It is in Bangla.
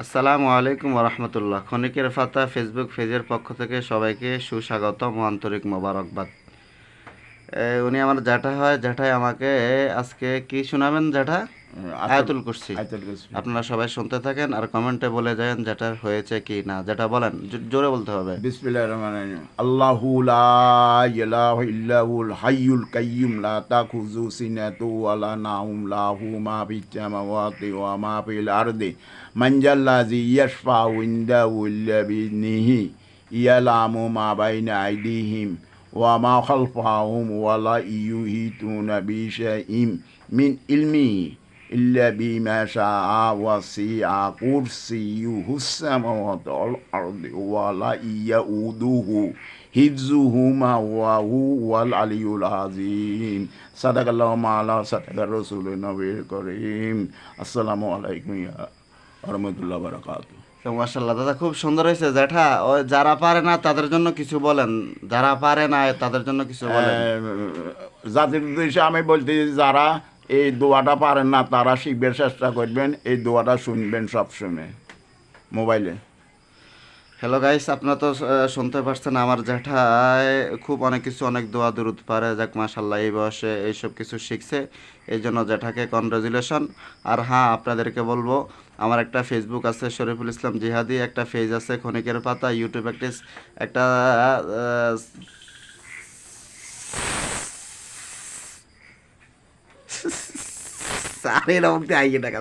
আসসালামু আলাইকুম রহমতুল্লাহ খনিকের ফাতা ফেসবুক পেজের পক্ষ থেকে সবাইকে সুস্বাগতম আন্তরিক মোবারকবাদ। উনি আমার জ্যাঠা হয়। জ্যাঠাই আমাকে আজকে কি শোনাবেন জ্যাঠা? আয়াতুল কুরসি। আপনারা সবাই শুনতে থাকেন আর কমেন্টে বলে যান যেটা হয়েছে কি না। যেটা বলেন জোরে বলতে হবে। বিসমিল্লাহির রহমানির রহিম। আল্লাহু লা ইলাহা ইল্লাহুল হাইয়ুল কাইয়্যুম লা তাখুযু সিনাতু ওয়া লা নাওম লাহু মা ফিস সামাওয়াতি ওয়া মা ফিল আরদি। মান জাল্লাযী ইয়াশফাউ ইনদাহু ইল্লা বিইذনিহি ইয়ালামু মা বাইনা আইদিহিম ওয়া মা খালফাহুম ওয়া লা ইউহিতুনা বিশাইইম মিন ইলমিহি। إلا بما شاء وسع كرسيه السماوات والأرض ولا يؤوده حفظهما وهو العلي العظيم صدق الله مولانا صدق الرسول النبي الكريم السلام عليكم يا ورحمة الله وبركاته তো মাসাল্লাহ দাদা খুব সুন্দর হয়েছে জ্যাঠা ও যারা পারে না তাদের জন্য কিছু বলেন যারা পারে না তাদের জন্য কিছু বলেন জাতির উদ্দেশ্যে আমি বলতে যারা এই দোয়াটা পারেন না, তারা শিখবার চেষ্টা করবেন, এই দোয়াটা শুনবেন সবসময় মোবাইলে। হ্যালো গাইস আপনারা তো শুনতে পারছেন আমার জ্যাঠায় খুব অনেক কিছু, অনেক দোয়া দূরত পারে, যাক মাসাল্লাহ এই বয়সে এইসব কিছু শিখছে, এই জন্য জ্যাঠাকে কনগ্রাচুলেশন আর হ্যাঁ আপনাদেরকে বলব, আমার একটা ফেসবুক আছে, শরীফুল ইসলাম জিহাদি, একটা পেজ আছে ক্ষণিকের পাতা ইউটিউব একটা একটা സാറിയുടെ നമുക്ക് അയക്കട്ടെ